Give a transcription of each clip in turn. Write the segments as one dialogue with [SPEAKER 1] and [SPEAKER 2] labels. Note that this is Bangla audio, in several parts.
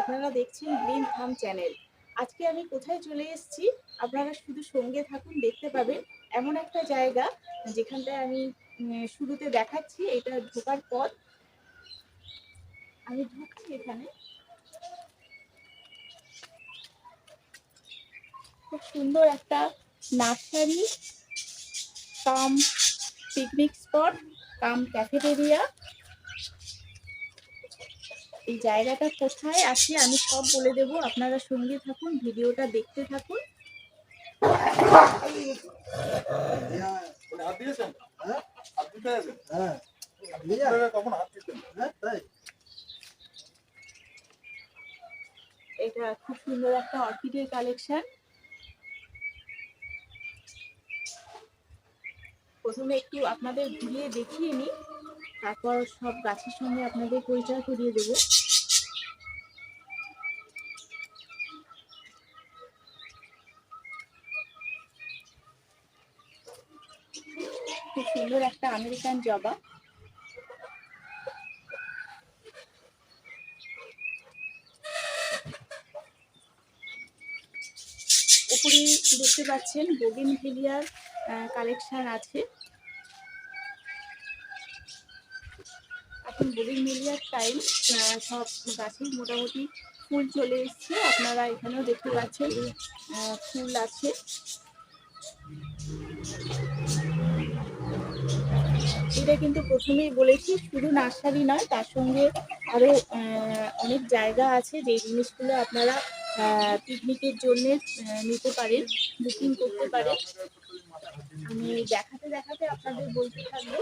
[SPEAKER 1] আপনারা দেখছেন গ্রিন থাম চ্যানেল। আজকে আমি কোথায় চলে এসেছি, আপনারা শুধু সঙ্গে থাকুন, দেখতে পাবেন এমন একটা জায়গা যেখানটায় আমি শুরুতে দেখাচ্ছি, এটা ঢোকার পথ। আমি ঢুকছি এখানে। খুব সুন্দর একটা nursery, cum picnic spot, cum cafeteria. এই জায়গাটা কোথায় আছে আমি সব বলে দেব। আপনারা সঙ্গে থাকুন, ভিডিওটা দেখতে থাকুন। এটা খুব সুন্দর একটা অর্কিডের কালেকশন। প্রথমে একটু আপনাদের ঘুরিয়ে দেখিয়ে নিই, তারপর সব গাছের সঙ্গে আপনাদের পরিচয় করিয়ে দেবো। খুব সুন্দর একটা আমেরিকান জবা। উপরে দেখতে পাচ্ছেন বোগেন ভেলিয়ার কালেকশন আছে। এখন বোগেন ভেলিয়ার টাইম সব গাছেই মোটামুটি ফুল চলে এসছে। আপনারা এখানেও দেখতে পাচ্ছেন ফুল আছে। এটা কিন্তু প্রথমেই বলেছি শুধু নার্সারি নয় তার সঙ্গে আরও আহ, অনেক জায়গা আছে যে জিনিসগুলো আপনারা পিকনিকের জন্য নিতে পারেন বুকিং করতে পারেন। আমি দেখাতে দেখাতে আপনাদের বলতে থাকব।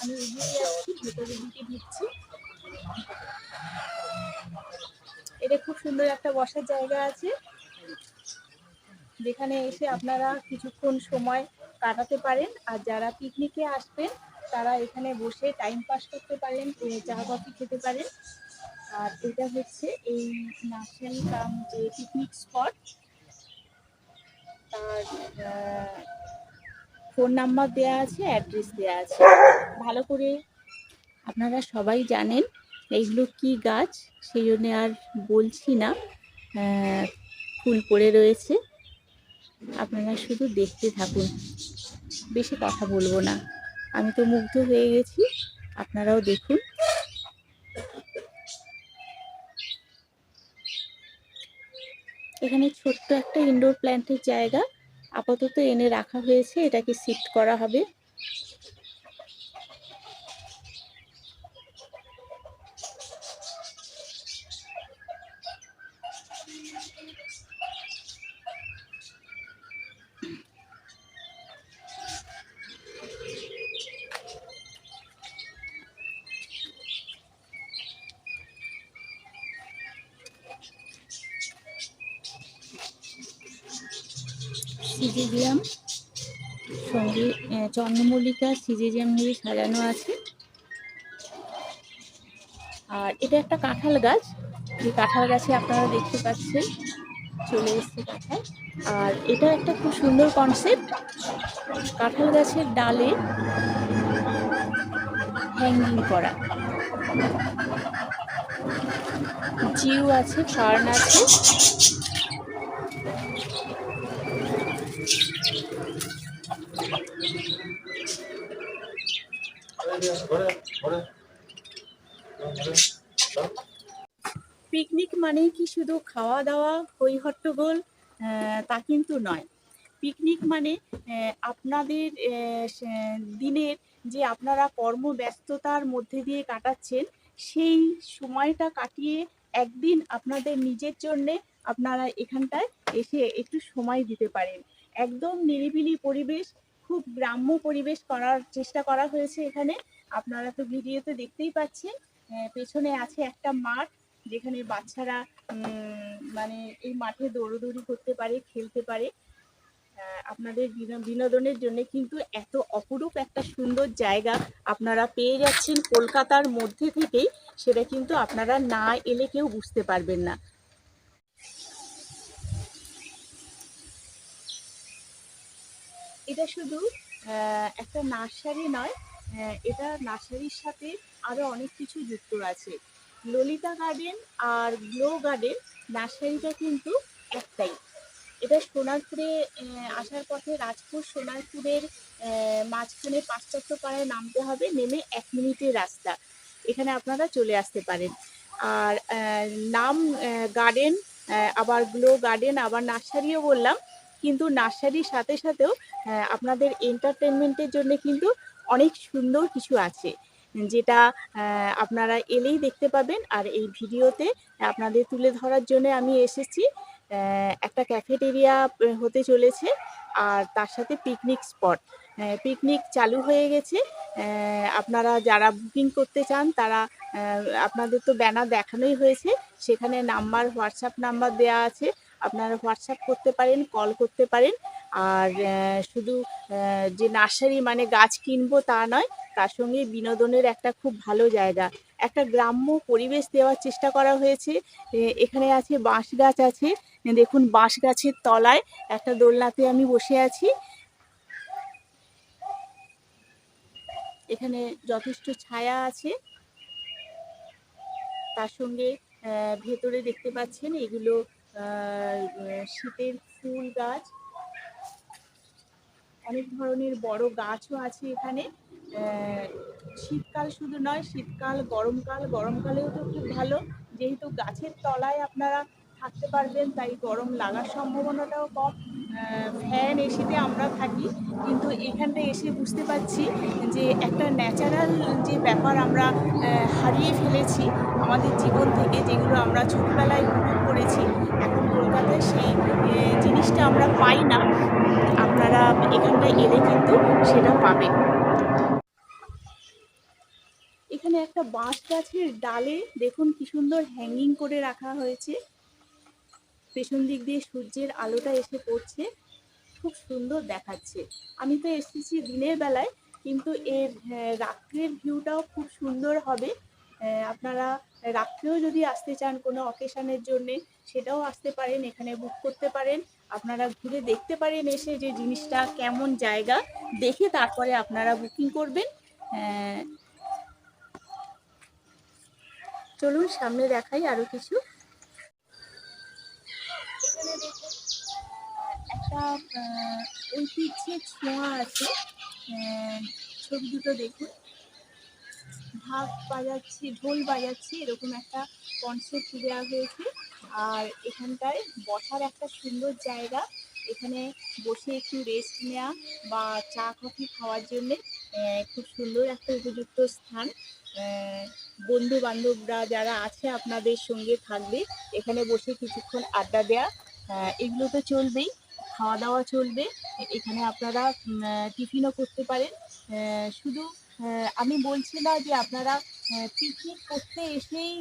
[SPEAKER 1] আমি এটা খুব সুন্দর একটা বসার জায়গা আছে। যেখানে এসে আপনারা কিছুক্ষণ সময় কাটাতে পারেন। আর যারা পিকনিকে আসবেন, তারা এখানে বসে টাইম পাস করতে পারেন চা কফি খেতে পারেন। আর এটা হচ্ছে এই নার্সারি কাম যে পিকনিক স্পট তার ফোন নাম্বার দেওয়া আছে অ্যাড্রেস দেওয়া আছে। ভালো করে আপনারা সবাই জানেন এইগুলো কি গাছ, সেই জন্যে আর বলছি না। ফুল পড়ে রয়েছে। আপনারা শুধু দেখতে থাকুন। বেশি কথা বলব না। আমি তো মুগ্ধ হয়ে গেছি। আপনারাও দেখুন। এখানে ছোট্ট একটা ইনডোর প্ল্যান্টের জায়গা। আপাতত এনে রাখা হয়েছে। এটাকে সিফট করা হবে। সঙ্গে চন্দ্রমল্লিকা সিজিজিয়াম দিয়ে সাজানো আছে। আর এটা একটা কাঁঠাল গাছ। যে কাঁঠাল গাছে আপনারা দেখতে পাচ্ছেন, চলে এসছে কাঁঠাল। আর এটা একটা খুব সুন্দর কনসেপ্ট কাঁঠাল গাছের ডালে হ্যাঙ্গিং করা। জিউ আছে ফার্ন আছে। পিকনিক মানেই কি শুধু খাওয়া দাওয়া হই হট্টগোল তা কিন্তু নয়। পিকনিক মানে আপনাদের দিনের যে আপনারা কর্মব্যস্ততার মধ্যে দিয়ে কাটাচ্ছেন, সেই সময়টা কাটিয়ে একদিন আপনাদের নিজের জন্যে আপনারা এখানটায় এসে একটু সময় দিতে পারেন। একদম নিরিবিলি পরিবেশ, খুব গ্রাম্য পরিবেশ করার চেষ্টা করা হয়েছে এখানে। আপনারা তো ভিডিওতে দেখতেই পাচ্ছেন। পেছনে আছে একটা মাঠ যেখানে বাচ্চারা মানে এই মাঠে দৌড়দৌড়ি করতে পারে, খেলতে পারে। আপনাদের বিনো- বিনোদনের জন্য কিন্তু এত অপরূপ একটা সুন্দর জায়গা আপনারা পেয়ে যাচ্ছেন কলকাতার মধ্যে থেকেই, সেটা কিন্তু আপনারা না এলে কেউ বুঝতে পারবেন না। এটা শুধু একটা নার্সারি নয় এটা নার্সারির সাথে আরও অনেক কিছু যুক্ত আছে। ললিতা গার্ডেন আর গ্লো গার্ডেন নার্সারিটা কিন্তু একটাই। এটা সোনারপুরে আসার পথে রাজপুর সোনারপুরের মাঝখানে পাশ্চাত্য পাড়ায় নামতে হবে, নেমে এক মিনিটের রাস্তা। এখানে আপনারা চলে আসতে পারেন। আর নাম গার্ডেন আবার গ্লো গার্ডেন আবার নার্সারিও বললাম। কিন্তু নার্সারির সাথে সাথেও আপনাদের এন্টারটেনমেন্টের জন্য কিন্তু অনেক সুন্দর কিছু আছে। যেটা আপনারা এলেই দেখতে পাবেন। আর এই ভিডিওতে আপনাদের তুলে ধরার জন্য আমি এসেছি। একটা ক্যাফেটেরিয়া হতে চলেছে। আর তার সাথে পিকনিক স্পট পিকনিক চালু হয়ে গেছে। আপনারা যারা বুকিং করতে চান, তারা আপনাদের তো ব্যানার দেখানোই হয়েছে। সেখানে নাম্বার হোয়াটসঅ্যাপ নাম্বার দেওয়া আছে। আপনারা হোয়াটসঅ্যাপ করতে পারেন কল করতে পারেন। আর শুধু যে নার্সারি মানে গাছ কিনবো তা নয়, তার সঙ্গে বিনোদনের একটা খুব ভালো জায়গা। একটা গ্রাম্য পরিবেশ দেওয়ার চেষ্টা করা হয়েছে। এখানে আছে বাঁশ গাছ আছে। দেখুন বাঁশ গাছের তলায় একটা দোলনাতে আমি বসে আছি। এখানে যথেষ্ট ছায়া আছে। তার সঙ্গে ভেতরে দেখতে পাচ্ছেন এগুলো শীতের ফুল গাছ। অনেক ধরনের বড় গাছও আছে এখানে। শীতকাল শুধু নয়, শীতকাল, গরমকাল, গরমকালেও তো খুব ভালো। যেহেতু গাছের তলায় আপনারা থাকতে পারবেন, তাই গরম লাগার সম্ভাবনাটাও কম। ফ্যান এসিতে আমরা থাকি, কিন্তু এখানটা এসে বুঝতে পারছি যে একটা ন্যাচারাল যে ব্যাপার আমরা হারিয়ে ফেলেছি আমাদের জীবন থেকে, যেগুলো আমরা ছোটবেলায় উপভোগ করেছি, এখন কলকাতায় সেই জিনিসটা আমরা পাই না। আপনারা এখানটায় এলে কিন্তু সেটা পাবেন। এখানে একটা বাঁশ গাছের ডালে দেখুন কি সুন্দর হ্যাঙ্গিং করে রাখা হয়েছে। পেছন দিক দিয়ে সূর্যের আলোটা এসে পড়ছে খুব সুন্দর দেখাচ্ছে। আমি তো এসেছি দিনের বেলায় কিন্তু এর আহ, রাত্রের ভিউটাও খুব সুন্দর হবে। আহ, আপনারা রাত্রেও যদি আসতে চান কোনো অকেশানের জন্যে সেটাও আসতে পারেন এখানে বুক করতে পারেন। আপনারা ঘুরে দেখতে পারেন এসে যে জিনিসটা, কেমন জায়গা, দেখে তারপরে আপনারা বুকিং করবেন। চলুন, সামনে দেখাই আরও কিছু। একটা ঐতিহ্যের ছোঁয়া আছে। ছবি দুটো দেখুন। ঢাক বাজাচ্ছি, ঢোল বাজাচ্ছি, এরকম একটা কনসেপ্ট দেওয়া হয়েছে। আর এখানটায় বসার একটা সুন্দর জায়গা। এখানে বসে একটু রেস্ট নেওয়া বা চা, কফি খাওয়ার জন্যে খুব সুন্দর একটা উপযুক্ত স্থান। বন্ধু বান্ধবরা যারা আছে আপনাদের সঙ্গে থাকবে, এখানে বসে কিছুক্ষণ আড্ডা দেওয়া এগুলো তো চলবেই খাওয়া দাওয়া চলবে এখানে আপনারা টিফিনও করতে পারেন। শুধু আমি বলছি না যে আপনারা পিকনিক করতে এসেই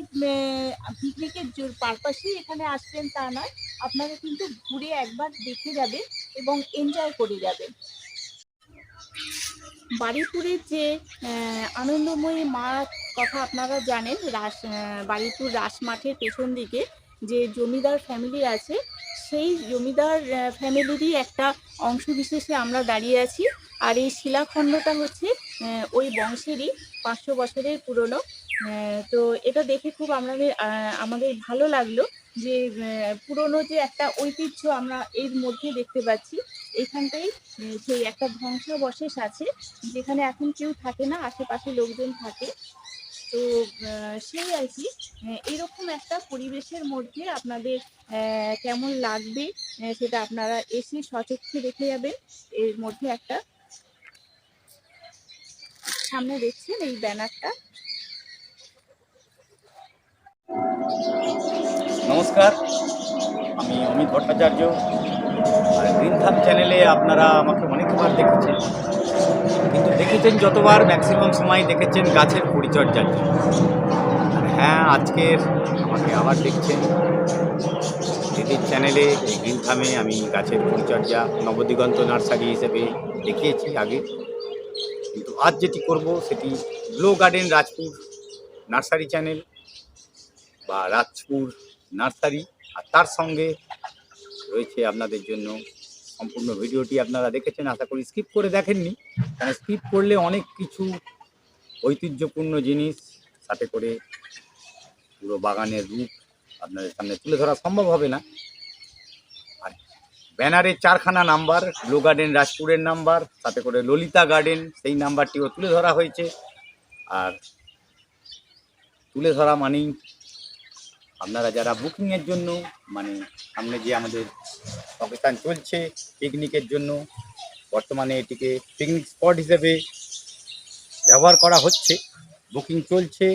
[SPEAKER 1] পিকনিকের পারপাসেই এখানে আসবেন তা নয়। আপনারা কিন্তু ঘুরে একবার দেখে যাবেন এবং এনজয় করে যাবেন। বাড়িপুরের যে আনন্দময়ী মা কথা আপনারা জানেন, রাস বাড়িপুর রাস মাঠের পেছন দিকে যে জমিদার ফ্যামিলি আছে, সেই জমিদার ফ্যামিলিরই একটা অংশ বিশেষে আমরা দাঁড়িয়ে আছি। আর এই শিলাখণ্ডটা হচ্ছে ওই বংশেরই পাঁচশো বছরের পুরনো। তো এটা দেখে খুব আমাদের আমাদের ভালো লাগল যে পুরনো যে একটা ঐতিহ্য আমরা এর মধ্যে দেখতে পাচ্ছি, এখানটাই সেই একটা ধ্বংসাবশেষ আছে, যেখানে এখন কেউ থাকে না, আশেপাশে লোকজন থাকে। তো সেই আর কি এরকম একটা পরিবেশের মধ্যে আপনাদের কেমন লাগবে সেটা আপনারা এসে সচক্ষে দেখে যাবেন। এর মধ্যে একটা সামনে দেখছেন এই ব্যানারটা।
[SPEAKER 2] নমস্কার, আমি অমিত ভট্টাচার্য। আর গ্রিন থাম চ্যানেলে আপনারা আমাকে অনেকবার দেখেছেন। কিন্তু দেখেছেন যতবার ম্যাক্সিমাম সময় দেখেছেন গাছের পরিচর্যার জন্য। হ্যাঁ আজকের আমাকে আবার দেখছেন। দিদির চ্যানেলে গ্রিন থামে আমি গাছের পরিচর্যা, নবদিগন্ত নার্সারি হিসেবে দেখিয়েছি আগে। আজ যেটি করব সেটি Glow Garden Rajpur nursery channel বা রাজপুর নার্সারি। আর তার সঙ্গে রয়েছে আপনাদের জন্য সম্পূর্ণ ভিডিওটি আপনারা দেখেছেন, আশা করি স্কিপ করে দেখেননি। কারণ স্কিপ করলে অনেক কিছু ঐতিহ্যপূর্ণ জিনিস সাথে করে পুরো বাগানের রূপ আপনাদের সামনে তুলে ধরা সম্ভব হবে না। ব্যানারের চারখানা নাম্বার গ্লো গার্ডেন রাজপুরের নাম্বার সাথে করে ললিতা গার্ডেন, সেই নাম্বারটিও তুলে ধরা হয়েছে। আর তুলে ধরা মানেই আপনারা যারা বুকিংয়ের জন্য মানে সামনে যে আমাদের অবস্থান চলছে পিকনিকের জন্য, বর্তমানে এটিকে পিকনিক স্পট হিসেবে ব্যবহার করা হচ্ছে, বুকিং চলছে,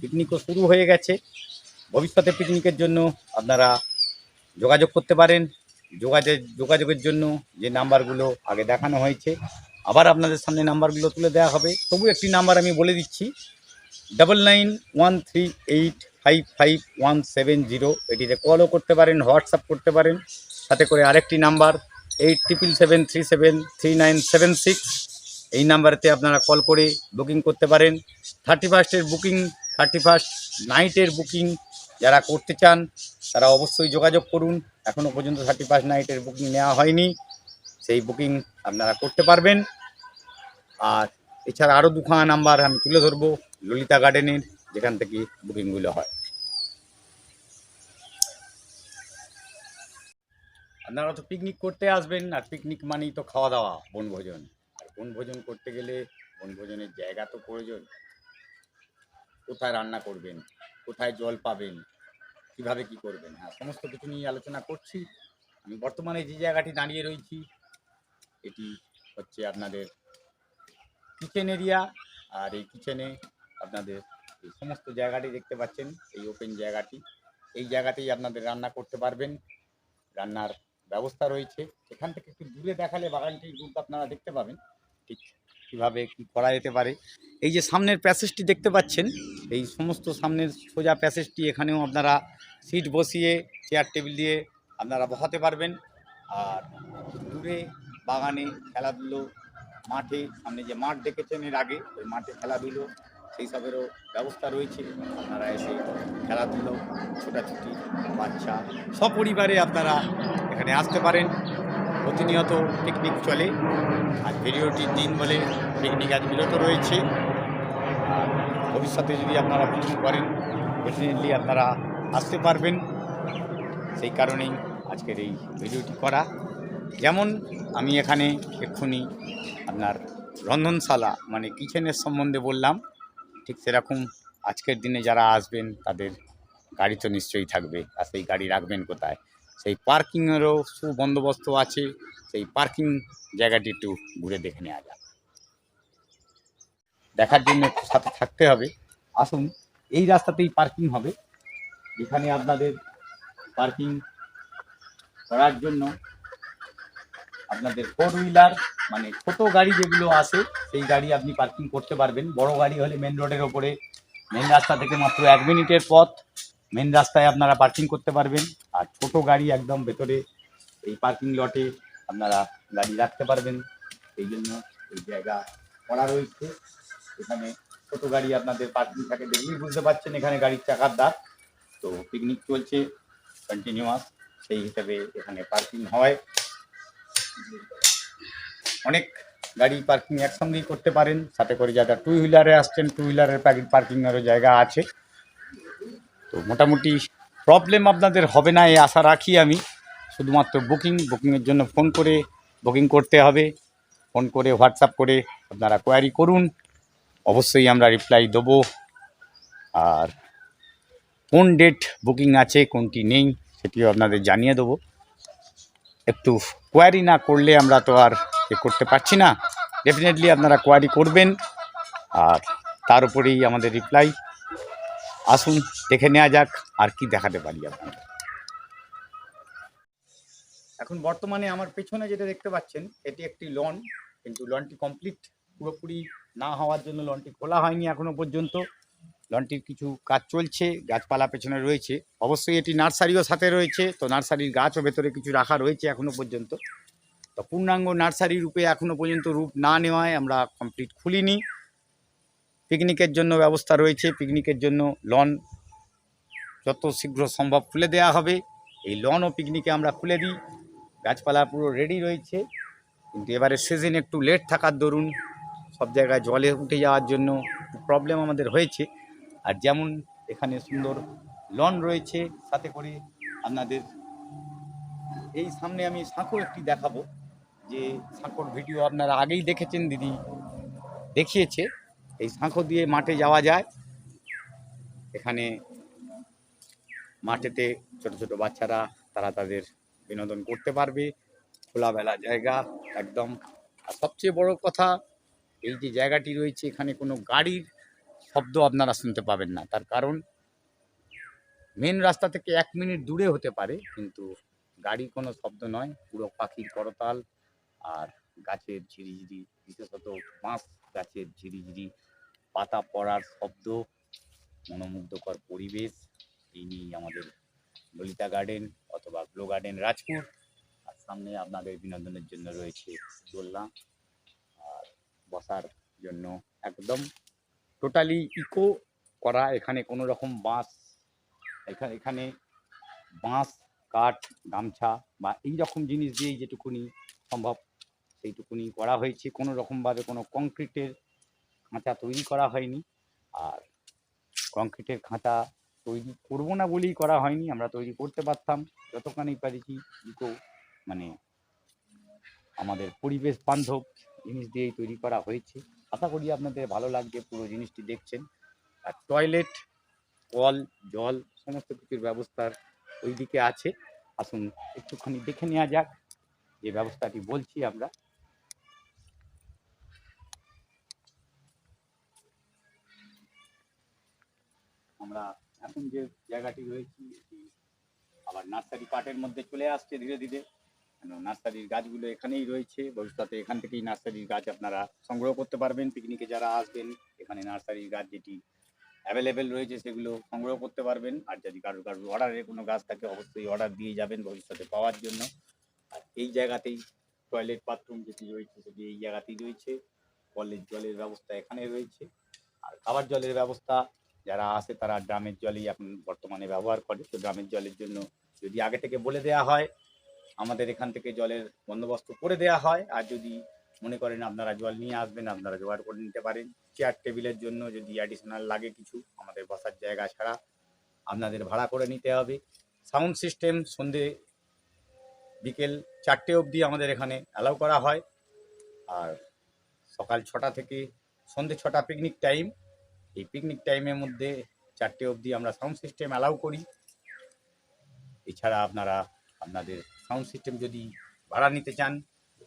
[SPEAKER 2] পিকনিকও শুরু হয়ে গেছে। ভবিষ্যতে পিকনিকের জন্য আপনারা যোগাযোগ করতে পারেন। যোগাযোগ, যোগাযোগের জন্য যে নাম্বারগুলো আগে দেখানো হয়েছে। আবার আপনাদের সামনে নাম্বারগুলো তুলে দেওয়া হবে। তবু একটি নাম্বার আমি বলে দিচ্ছি। Double nine one three eight five five one seven zero এটিতে কলও করতে পারেন, হোয়াটসঅ্যাপ করতে পারেন। সাথে করে আরেকটি number eight triple seven three seven three nine seven six এই নাম্বারেতে আপনারা কল করে বুকিং করতে পারেন। থার্টি ফার্স্টের বুকিং থার্টি ফার্স্ট নাইটের বুকিং যারা করতে চান, তারা অবশ্যই যোগাযোগ করুন। এখনও পর্যন্ত থার্টি ফার্স্ট নাইটের বুকিং নেওয়া হয়নি। সেই বুকিং আপনারা করতে পারবেন। আর এছাড়া আরও দুখানা নাম্বার আমি তুলে ধরবো ললিতা গার্ডেনের যেখান থেকে বুকিংগুলো হয়। আপনারা তো পিকনিক করতে আসবেন, আর পিকনিক মানেই তো খাওয়া দাওয়া বনভোজন। আর বনভোজন করতে গেলে বনভোজনের জায়গা তো প্রয়োজন। কোথায় রান্না করবেন? কোথায় জল পাবেন? কীভাবে কি করবেন? হ্যাঁ সমস্ত কিছু নিয়ে আলোচনা করছি। আমি বর্তমানে যে জায়গাটি দাঁড়িয়ে রয়েছি, এটি হচ্ছে আপনাদের কিচেন এরিয়া আর এই কিচেনে আপনাদের এই সমস্ত জায়গাটি দেখতে পাচ্ছেন, এই ওপেন জায়গাটি। এই জায়গাতেই আপনাদের রান্না করতে পারবেন। রান্নার ব্যবস্থা রয়েছে। এখান থেকে একটু দূরে দেখালে বাগানটির রূপ আপনারা দেখতে পাবেন, ঠিক কীভাবে কী করা যেতে পারে। এই যে সামনের প্যাসেজটি দেখতে পাচ্ছেন, এই সমস্ত সামনের সোজা প্যাসেজটি এখানেও আপনারা সিট বসিয়ে, চেয়ার টেবিল দিয়ে আপনারা বসাতে পারবেন। আর দূরে বাগানে খেলাধুলো, মাঠে, সামনে যে মাঠ দেখেছেন এর আগে, ওই মাঠে খেলাধুলো, সেই সবেরও ব্যবস্থা রয়েছে। আপনারা এসে খেলাধুলো, ছোটাছুটি, বাচ্চা, সপরিবারে আপনারা এখানে আসতে পারেন। প্রতিনিয়ত পিকনিক চলে। আর ভিডিওটির দিন বলে পিকনিক আজ বিরত রয়েছে। ভবিষ্যতে যদি আপনারা পিকনিক করেন ডেফিনেটলি আপনারা আসতে পারবেন। সেই কারণেই আজকের এই ভিডিওটি করা। যেমন আমি এখানে এক্ষুনি আপনার রন্ধনশালা মানে কিচেনের সম্বন্ধে বললাম। ঠিক সেরকম আজকের দিনে যারা আসবেন, তাদের গাড়ি তো নিশ্চয়ই থাকবে। আর সেই গাড়ি রাখবেন কোথায়? সেই পার্কিংয়েরও সুবন্দোবস্ত আছে। সেই পার্কিং জায়গাটি একটু ঘুরে দেখে নেওয়া যাক। দেখার জন্য একটু সাথে থাকতে হবে। আসুন, এই রাস্তাতেই পার্কিং হবে। যেখানে আপনাদের পার্কিং করার জন্য আপনাদের ফোর হুইলার মানে ছোট গাড়ি যেগুলো আসে সেই গাড়ি আপনি পার্কিং করতে পারবেন। বড় গাড়ি হলে মেন রোডের ওপরে। মেন রাস্তা থেকে মাত্র এক মিনিটের পথ। মেন রাস্তায় আপনারা পার্কিং করতে পারবেন। আর ছোট গাড়ি একদম ভেতরে, এই পার্কিং লটে আপনারা গাড়ি রাখতে পারবেন। এই জন্য এই জায়গা করা রয়েছে। এখানে ছোট গাড়ি আপনাদের পার্কিং থাকে। দেখলেই বুঝতে পারছেন এখানে গাড়ির চাকার দাগ। তো পিকনিক চলছে কন্টিনিউয়াস সেই হিসাবে এখানে পার্কিং হয়। অনেক গাড়ি পার্কিং একসঙ্গেই করতে পারেন। সাথে করে যারা টু হুইলারে আসছেন টু হুইলারের পার্কিংয়েরও জায়গা আছে। তো মোটামুটি প্রবলেম আপনাদের হবে না, এই আশা রাখি আমি। শুধুমাত্র বুকিং বুকিংয়ের জন্য ফোন করে বুকিং করতে হবে। ফোন করে হোয়াটসঅ্যাপ করে আপনারা কোয়ারি করুন। অবশ্যই আমরা রিপ্লাই দেবো। আর কোন ডেট বুকিং আছে, কোনটি নেই, সেটিও আপনাদের জানিয়ে দেবো। একটু কোয়ারি না করলে আমরা তো আর এ করতে পারছি না। ডেফিনেটলি আপনারা কোয়ারি করবেন। আর তার উপরেই আমাদের রিপ্লাই আসুন, দেখে নেওয়া যাক, আর কি দেখাতে পারি আপনাদের। এখন বর্তমানে আমার পেছনে যেটা দেখতে পাচ্ছেন, এটি একটি লন কিন্তু লনটি কমপ্লিট পুরোপুরি না হওয়ার জন্য লনটি খোলা হয়নি এখনও পর্যন্ত। লনটির কিছু কাজ চলছে, গাছপালা পেছনে রয়েছে। অবশ্যই এটি নার্সারিও সাথে রয়েছে, তো নার্সারির গাছও ভেতরে কিছু রাখা রয়েছে এখনও পর্যন্ত। তো পূর্ণাঙ্গ নার্সারি রূপে এখনও পর্যন্ত রূপ না নেওয়ায় আমরা কমপ্লিট খুলিনি। পিকনিকের জন্য ব্যবস্থা রয়েছে, পিকনিকের জন্য লন যত শীঘ্র সম্ভব খুলে দেওয়া হবে। এই লন ও পিকনিকে আমরা খুলে দিই। গাছপালা পুরো রেডি রয়েছে, কিন্তু এবারে সিজন একটু লেট থাকার দরুন। সব জায়গায় জলে উঠে যাওয়ার জন্য প্রবলেম আমাদের হয়েছে। আর যেমন এখানে সুন্দর লন রয়েছে, সাথে করে আপনাদের এই সামনে আমি সাঁকো একটি দেখাবো। যে সাঁকোর ভিডিও আপনারা আগেই দেখেছেন, দিদি দেখিয়েছে। এই সাঁকো দিয়ে মাঠে যাওয়া যায়। এখানে মাঠেতে ছোট ছোট বাচ্চারা, তারা তাদের বিনোদন করতে পারবে। খোলাবেলা জায়গা, একদম। আর সবচেয়ে বড় কথা এই যে জায়গাটি রয়েছে, এখানে কোনো গাড়ির শব্দ আপনারা শুনতে পাবেন না। তার কারণ মেন রাস্তা থেকে এক মিনিট দূরে হতে পারে, কিন্তু গাড়ি কোনো শব্দ নয়। পুরো পাখির করতাল আর গাছের ঝিরিঝিরি, বিশেষত বাঁশ গাছের ঝিরিঝিরি, পাতা পড়ার শব্দ, মনোমুগ্ধকর পরিবেশ। এই নিয়েই আমাদের ললিতা গার্ডেন অথবা গ্লো গার্ডেন রাজপুর। আর সামনে আপনাদের বিনোদনের জন্য রয়েছে দোলনা। বসার জন্য একদম টোটালি ইকো করা, এখানে কোনো রকম বাঁশ এখানে এখানে বাঁশ, কাঠ, গামছা বা এই রকম জিনিস দিয়েই যেটুকুনি সম্ভব সেইটুকুনি করা হয়েছে। কোনো রকমভাবে কোনো কংক্রিটের খাঁচা তৈরি করা হয়নি। আর কংক্রিটের খাঁচা তৈরি করব না বলেই করা হয়নি, আমরা তৈরি করতে পারতাম, যতখানি পারিছি ইকো মানে আমাদের পরিবেশ বান্ধব জিনিস দিয়েই তৈরি করা হয়েছে। আশা করি আপনাদের ভালো লাগবে, পুরো জিনিসটি দেখছেন। আর টয়লেট কল জল, সমস্ত কিছুর ব্যবস্থার ওই দিকে আছে। আসুন, একটুখানি দেখে নেওয়া যাক যে ব্যবস্থাটি বলছি আমরা। আমরা এখন যে জায়গাটি রয়েছি আবার নার্সারি পার্টের মধ্যে চলে আসছে ধীরে ধীরে। কেন নার্সারির গাছগুলো এখানেই রয়েছে। ভবিষ্যতে এখান থেকেই নার্সারির গাছ আপনারা সংগ্রহ করতে পারবেন। পিকনিকে যারা আসবেন, এখানে নার্সারির গাছ যেটি অ্যাভেলেবেল রয়েছে সেগুলো সংগ্রহ করতে পারবেন। আর যদি কারোর কারোর অর্ডারে কোনো গাছ থাকে, অবশ্যই অর্ডার দিয়ে যাবেন ভবিষ্যতে পাওয়ার জন্য। আর এই জায়গাতেই টয়লেট বাথরুম যেটি রয়েছে, সেটি এই জায়গাতেই রয়েছে। কলের জলের ব্যবস্থা এখানে রয়েছে। আর খাবার জলের ব্যবস্থা, যারা আসে তারা ড্রামের জলই এখন বর্তমানে ব্যবহার করে। তো ড্রামের জলের জন্য যদি আগে থেকে বলে দেওয়া হয় আমাদের এখান থেকে জলের বন্দোবস্ত করে দেওয়া হয়। আর যদি মনে করেন আপনারা জল নিয়ে আসবেন, আপনারা জোগাড় করে নিতে পারেন। চেয়ার টেবিলের জন্য যদি অ্যাডিশনাল লাগে কিছু, আমাদের বসার জায়গা ছাড়া আপনাদের ভাড়া করে নিতে হবে। সাউন্ড সিস্টেম সন্ধে বিকেল চারটে অবধি আমাদের এখানে অ্যালাউ করা হয়। আর সকাল ছটা থেকে সন্ধে ছটা পিকনিক টাইম এই পিকনিক টাইমের মধ্যে চারটে অবধি আমরা সাউন্ড সিস্টেম অ্যালাউ করি। এছাড়া আপনারা আপনাদের সাউন্ড সিস্টেম যদি ভাড়া নিতে চান,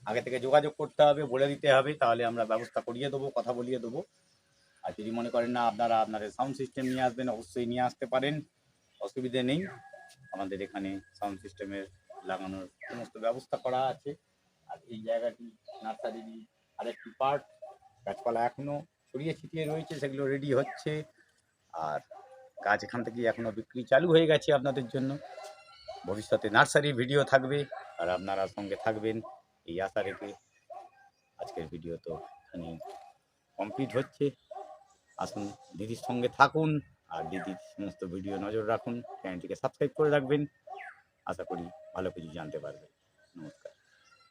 [SPEAKER 2] আগে থেকে যোগাযোগ করতে হবে, বলে দিতে হবে, তাহলে আমরা ব্যবস্থা করিয়ে দেবো, কথা বলিয়ে দেবো। আর যদি মনে করেন না, আপনারা আপনাদের সাউন্ড সিস্টেম নিয়ে আসবেন, অবশ্যই নিয়ে আসতে পারেন, অসুবিধে নেই। আমাদের এখানে সাউন্ড সিস্টেমের লাগানোর সমস্ত ব্যবস্থা করা আছে। আর এই জায়গাটি, নার্সারির আরেকটি পার্ট, গাছপালা এখনও ছড়িয়ে ছিটিয়ে রয়েছে, সেগুলো রেডি হচ্ছে। আর গাছ এখান থেকে এখনও বিক্রি চালু হয়ে গেছে আপনাদের জন্য। ভবিষ্যতে নার্সারি ভিডিও থাকবে আর আপনারা সঙ্গে থাকবেন। এই আশা রেখে আজকের ভিডিও তো এখানে কমপ্লিট হচ্ছে। আসুন, দিদির সঙ্গে থাকুন আর দিদির সমস্ত ভিডিও নজর রাখুন। চ্যানেলটিকে সাবস্ক্রাইব করে রাখবেন। আশা করি ভালো কিছু জানতে পারবেন। নমস্কার।